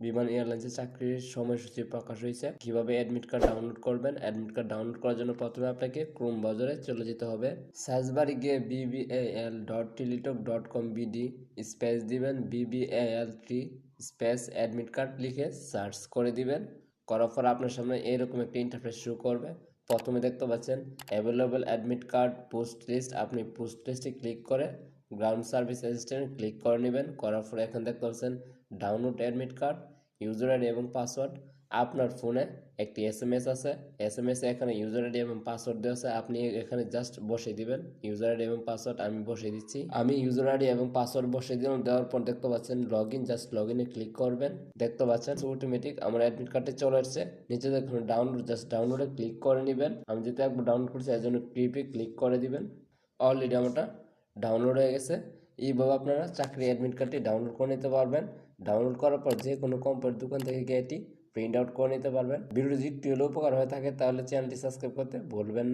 বিমান এয়ারলাইন্সে চাকরির সময়সূচি প্রকাশ হয়েছে। কীভাবে অ্যাডমিট কার্ড ডাউনলোড করবেন? অ্যাডমিট কার্ড ডাউনলোড করার জন্য প্রথমে আপনাকে ক্রোম বাজারে চলে যেতে হবে। সার্চবারে গিয়ে BBL dot Teletalk dot com BD space দিবেন। BBL T space admit card লিখে সার্চ করে দিবেন। করার পর আপনার সামনে এরকম একটা ইন্টারফেস শুরু করবে। প্রথমে দেখতে পাচ্ছেন available admit card post list আপনি পোস্ট লিস্টে ক্লিক করে গ্রাউন্ড সার্ভিস অ্যাসিস্ট্যান্ট ক্লিক করে নেবেন, করার পরে এখন দেখতে পাচ্ছেন download admit card user ID এবং পাসওয়ার্ড আপনার ফোনে একটি এস এম এস আছে। এস এম এস এখানে ইউজার আইডি এবং পাসওয়ার্ড দেওয়া আছে। আপনি এখানে জাস্ট বসিয়ে দিবেন ইউজার আইডি এবং পাসওয়ার্ড আমি বসিয়ে দিচ্ছি। আমি ইউজার আইডি এবং পাসওয়ার্ড বসিয়ে দিলাম, দেওয়ার পর দেখতে পাচ্ছেন লগ ইন জাস্ট লগ ইনে ক্লিক করবেন। দেখতে পাচ্ছেন অটোমেটিক আমার অ্যাডমিট কার্ডে চলে আসছে। নিচে দেখুন ডাউনলোড জাস্ট ডাউনলোডে ক্লিক করে নেবেন। আমি যেহেতু একবার ডাউনলোড করছি এর জন্য ক্লিপে ক্লিক করে দিবেন। অলরেডি আমারটা ডাউনলোড হয়ে গেছে। এইভাবে আপনারা চাকরি অ্যাডমিট কার্ডটি ডাউনলোড করে নিতে পারবেন। ডাউনলোড করার পর যে কোনো কোম্পানির দোকান থেকে গিয়ে এটি প্রিন্ট আউট করে নিতে পারবেন। ভিডিওটি যদি একটু উপকার হয়ে থাকে, তাহলে চ্যানেলটি সাবস্ক্রাইব করতে ভুলবেন না।